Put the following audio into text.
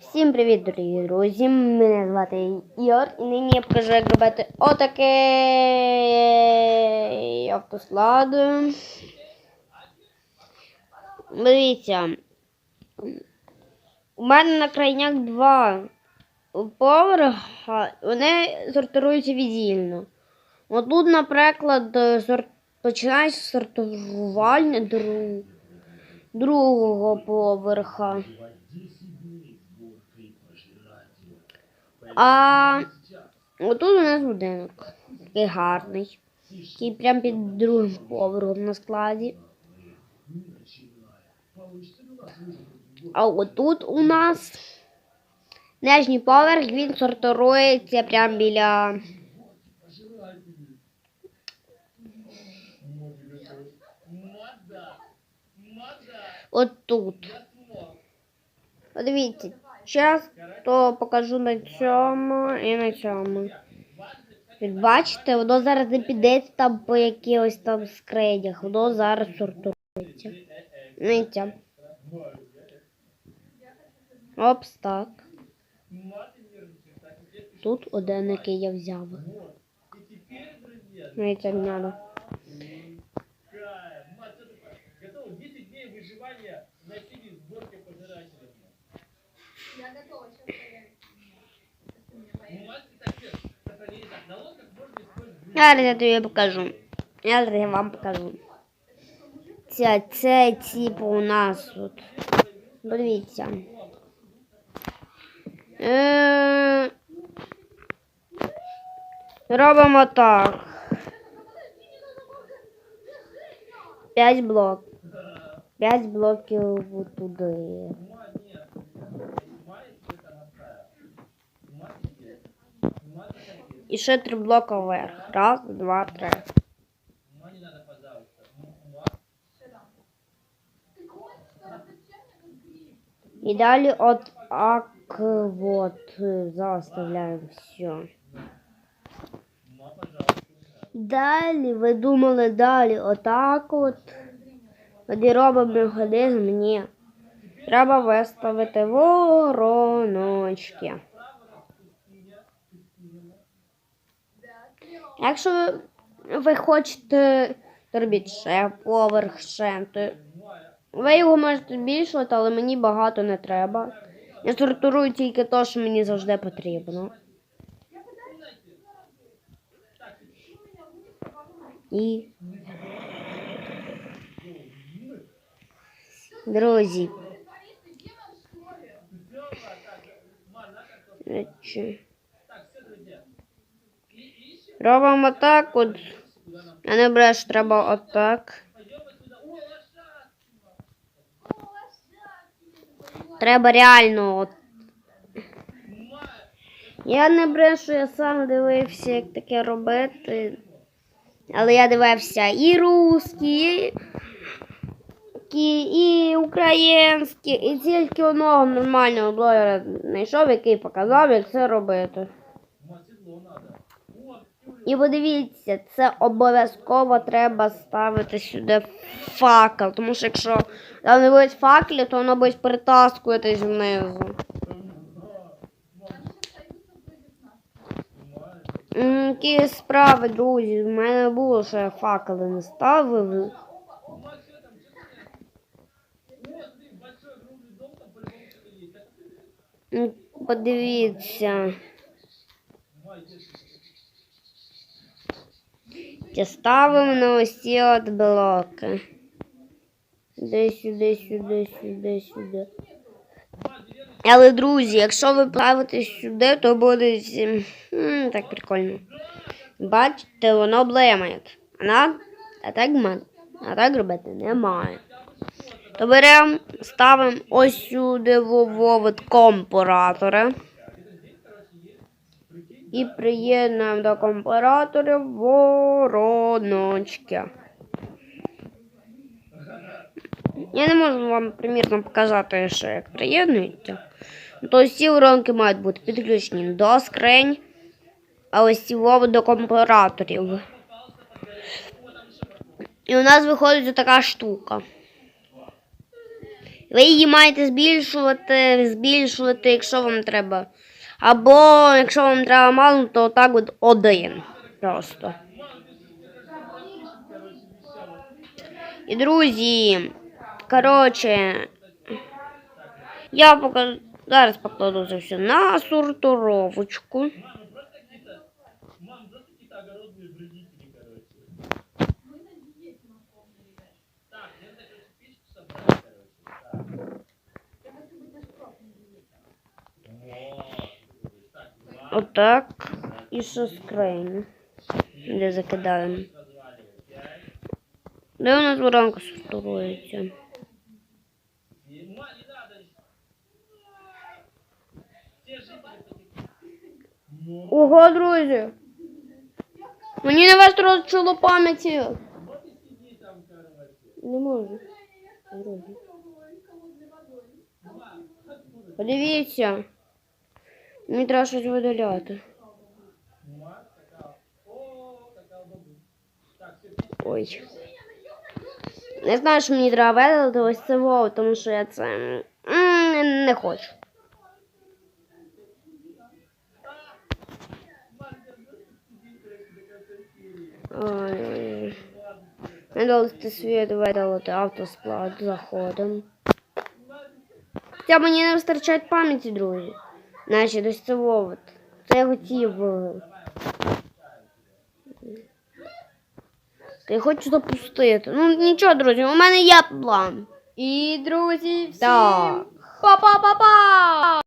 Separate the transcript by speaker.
Speaker 1: Всім привіт, дорогі друзі! Мене звати Ігор і нині я покажу, як робити отаке автослад. Дивіться, у мене на крайняк два поверха, вони сортуються віддільно. Отут, наприклад, сор... починається сортування дру... другого поверха. А отут у нас будинок. Такий гарний. Який прямо під другим поверхом на складі. А отут у нас нижній поверх, він сортується прямо біля. От тут. Подивіться, час то покажу на цьому і на цьому. Бачите, воно зараз не піде там по якихось там скринях, воно зараз сортується. Дивіться. Опс, так. Тут один, який я взяв. Дивіться, в нього.
Speaker 2: Готово 10 дней выживания использовать
Speaker 1: Зараз я тобі покажу. Я зараз вам покажу. Це, це типу у нас тут. Подивіться. Е, Робимо так. П'ять блок. П'ять блоків туди. І ще три блока вверх. Раз, два, три. І далі от ак вот е, заставляємо все. Далі ви думали далі отак от. Тоді робимо механізм. Ні. Треба виставити вороночки. Якщо ви, хочете робити ще поверх, ще, то ви його можете збільшувати, але мені багато не треба. Я сортирую тільки те, що мені завжди потрібно. І друзі. Речі. Робимо так от. Я не бреш, треба отак. Треба реально от. Я не брешу, я сам дивився, як таке робити. Але я дивився і русські, і, і українські, і тільки одного нормального блогера знайшов, який показав, як це робити. І подивіться, це обов'язково треба ставити сюди факел, тому що якщо там не буде факелів, то воно буде притаскуватись внизу. М, Які справи, друзі, в мене було, що я факели не ставив.
Speaker 2: ума, Иди.
Speaker 1: Ставимо на ці от блоки. Сюди, сюди, сюди, сюди, сюди. Але, друзі, якщо ви правите сюди, то буде м, так прикольно. Бачите, воно блемає. Вона а так, а так робити немає. То беремо, ставимо ось сюди вовод компаратора. І приєднуємо до компараторів вороночки. Я не можу вам примірно показати, що як приєднується. То ці воронки мають бути підключені до скринь, а ось ці до компараторів. І у нас виходить така штука. Ви її маєте збільшувати, збільшувати, якщо вам треба. Або якщо вам треба мало, то так от один. Просто. І друзі, коротше, я пока зараз покладу це все на сортировочку. Отак. І ще скринь. Де закидаємо. Де у нас воронка
Speaker 2: потекли.
Speaker 1: Ого, друзі. Мені не весь розчуло пам'яті. Не можу. Подивіться. Мені треба щось видаляти. Ой. Не знаю, що мені треба видалити ось це вов, тому що я це не, хочу. Ой-ой-ой. Видалити світ, видалити автосклад, заходимо. Хоча мені не вистачає пам'яті, друзі. Значить, ось це я хотів. Та я хочу запустити. Ну нічого, друзі, у мене є план.
Speaker 3: І, друзі, всім па-па-па-па!